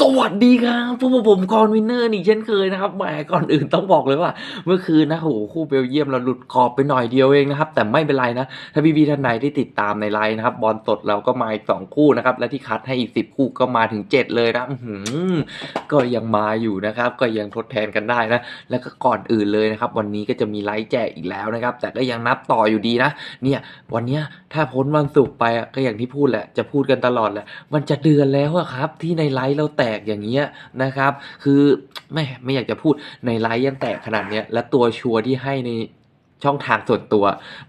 สวัสดีครับพวกผมกรวินเนอร์นี่เช่นเคยนะครับแหมก่อนอื่นต้องบอกเลยว่า เมื่อคืนนะโหคู่เบลเยียมเราหลุดกรอบไปหน่อยเดียวเองนะครับ แต่ไม่เป็นไรนะ ถ้าพี่ๆท่านใดที่ติดตามในไลน์นะครับ บอลสดเราก็มาอีกสองคู่นะครับ และที่คัดให้อีกสิบคู่ก็มาถึงเจ็ดเลยนะหือก็ยังมาอยู่นะครับ ก็ยังทดแทนกันได้นะ แล้วก็ก่อนอื่นเลยนะครับ วันนี้ก็จะมีไลฟ์แจกอีกแล้วนะครับ แต่ก็ยังนับต่ออยู่ดีนะ เนี่ย วันเนี้ยถ้าพ้นวันศุกร์ไปอะก็อย่างที่พูดแหละจะพูดกันตลอดแหละมันจะเดือนแล้วครับที่ในไลฟ์เราแตกอย่างเงี้ยนะครับ คือไม่ไม่อยากจะพูดในไลฟ์ยังแตกขนาดเนี้ยและตัวชัวร์ที่ให้ในช่องทางส่วนตัว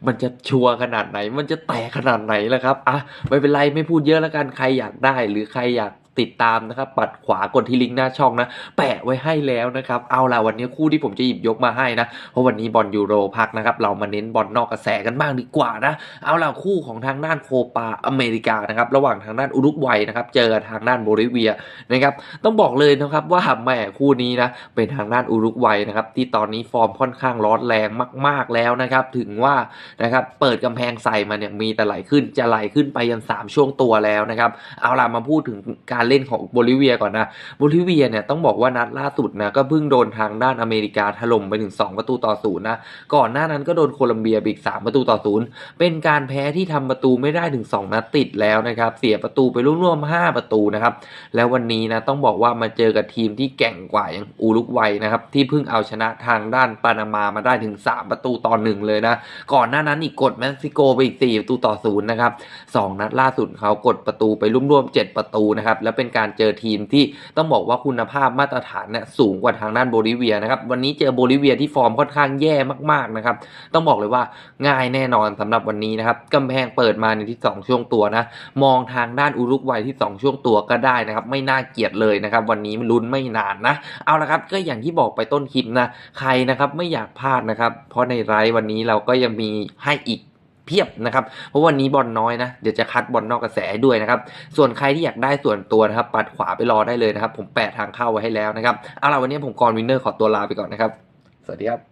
มันจะชัวร์ขนาดไหน มันจะแตกขนาดไหนล่ะครับอะไม่เป็นไรไม่พูดเยอะแล้วกันใครอยากได้ หรือใครอยาก ติดตามนะครับ ปัดขวากดที่ลิงก์หน้าช่องนะ แปะไว้ให้แล้วนะครับ เอาล่ะวันนี้คู่ที่ผมจะหยิบยกมาให้นะ เพราะวันนี้บอลยูโรพักนะครับ เรามาเน้นบอลนอกกระแสกันบ้างดีกว่านะ เอาล่ะคู่ของทางด้านโคปาอเมริกานะครับ ระหว่างทางด้านอุรุกวัยนะครับ เจอทางด้านโบลิเวียนะครับ ต้องบอกเลยนะครับว่าแหม่คู่นี้นะ เป็นทางด้านอุรุกวัยนะครับ ที่ตอนนี้ฟอร์มค่อนข้างร้อนแรงมาก ๆแล้วนะครับ ถึงว่านะครับ เปิดกำแพงใส่มาเนี่ยมีแต่ไหลขึ้น จะไหลขึ้นไปยัน3ช่วงตัวแล้วนะครับ เอาล่ะมาพูดถึงการเล่นของโบลิเวียก่อนนะโบลิเวียเนี่ยต้องบอกว่านัดล่าสุดนะก็เพิ่งโดนทางด้านอเมริกาถล่มไปถึง 2 ประตูต่อศูนย์นะก่อนหน้านั้นก็โดนโคลัมเบียไปอีก 3 ประตูต่อศูนย์เป็นการแพ้ที่ทำประตูไม่ได้ถึง 2 นัดติดแล้วนะครับเสียประตูไปรวมๆ5ประตูนะครับแล้ววันนี้นะต้องบอกว่ามาเจอกับทีมที่แก่งกว่าอย่างอูรุกวัยนะครับที่เพิ่งเอาชนะทางด้านปานามามาได้ถึง 3 ประตูต่อหนึ่งเลยนะก่อนหน้านั้นอีกกดเม็กซิโกไปอีก4ประตูต่อศูนย์นะครับสองนัดล่าสุดเขากดประตูไปร่วมๆ7ประตูนะครับแล้วเป็นการเจอทีมที่ต้องบอกว่าคุณภาพมาตรฐานเนี่ยสูงกว่าทางด้านโบลิเวียนะครับวันนี้เจอโบลิเวียที่ฟอร์มค่อนข้างแย่มากๆนะครับต้องบอกเลยว่าง่ายแน่นอนสำหรับวันนี้นะครับกำแพงเปิดมาในที่ 2 ช่วงตัวนะมองทางด้านอุรุกวัยที่ 2 ช่วงตัวก็ได้นะครับไม่น่าเกลียดเลยนะครับวันนี้ลุ้นไม่นานนะเอาละครับก็อย่างที่บอกไปต้นคลิปนะใครนะครับไม่อยากพลาดนะครับเพราะในไลฟ์วันนี้เราก็ยังมีให้อีก เพียบนะครับ เพราะวันนี้บอลน้อยนะ เดี๋ยวจะคัดบอลนอกกระแสให้ด้วยนะครับ ส่วนใครที่อยากได้ส่วนตัวนะครับ ปัดขวาไปรอได้เลยนะครับ ผมแปะทางเข้าไว้ให้แล้วนะครับ เอาล่ะวันนี้ผมกรวินเนอร์ขอตัวลาไปก่อนนะครับ สวัสดีครับ